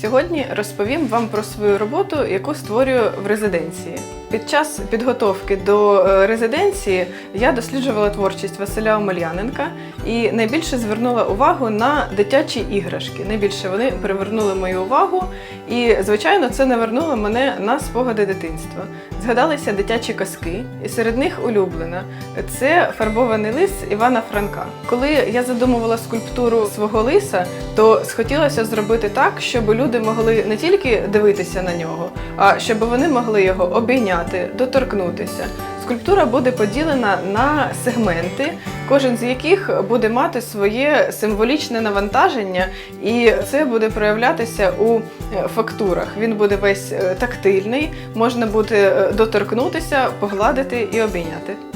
Сьогодні розповім вам про свою роботу, яку створюю в резиденції. Під час підготовки до е, резиденції я досліджувала творчість Василя Омельяненка і найбільше звернула увагу на дитячі іграшки. Найбільше вони привернули мою увагу, і звичайно, це навернуло мене на спогади дитинства. Згадалися дитячі казки, і серед них улюблена це фарбований лис Івана Франка. Коли я задумувала скульптуру свого лиса, то схотілося зробити так, щоб люди могли не тільки дивитися на нього, а щоб вони могли його обійняти, доторкнутися. Скульптура буде поділена на сегменти, кожен з яких буде мати своє символічне навантаження, і це буде проявлятися у е, фактурах. Він буде весь е, тактильний, можна буде е, доторкнутися, погладити і обійняти.